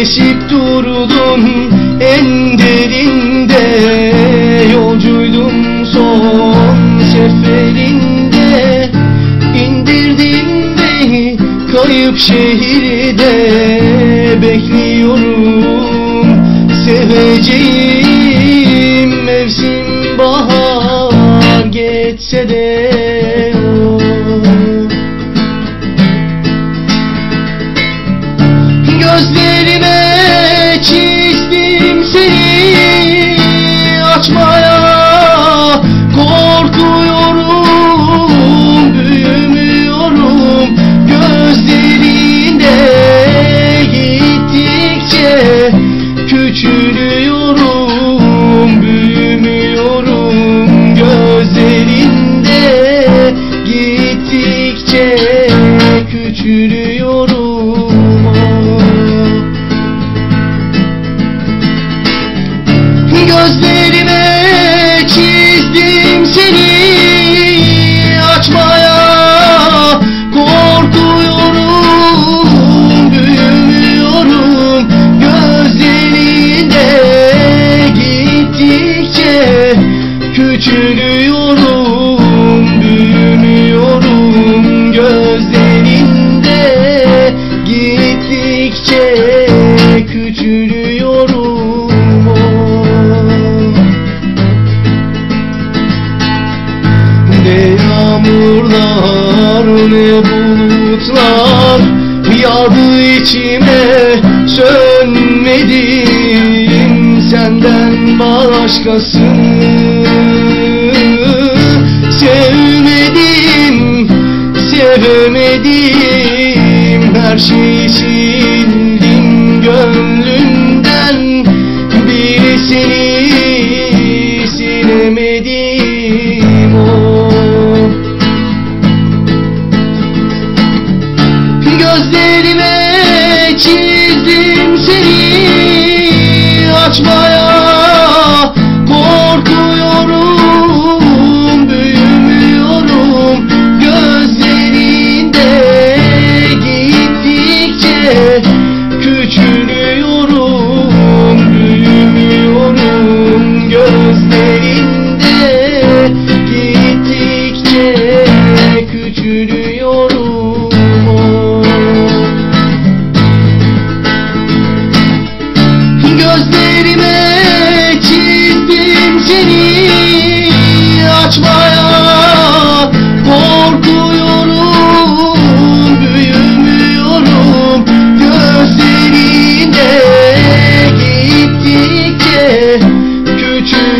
Eşip durdun en derinde. Yolcuydum son seferinde. İndirdin beni kayıp şehirde. Bekliyorum seveceğim küçülüyorum büyümüyorum gözlerinde. Gittikçe küçülüyorum. Gözlerime küçülüyorum büyümüyorum gözlerinde. Gittikçe küçülüyorum ne yağmurlar ne bulutlar Yağdı içime. Sönmedim Senden başkasını Görmedim her şeyi sildim gönlünden. Bile seni silemedim o. Gözlerime çizdim seni Açma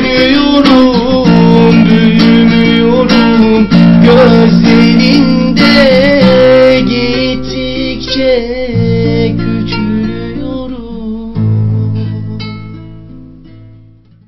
büyüyorum, büyümüyorum göz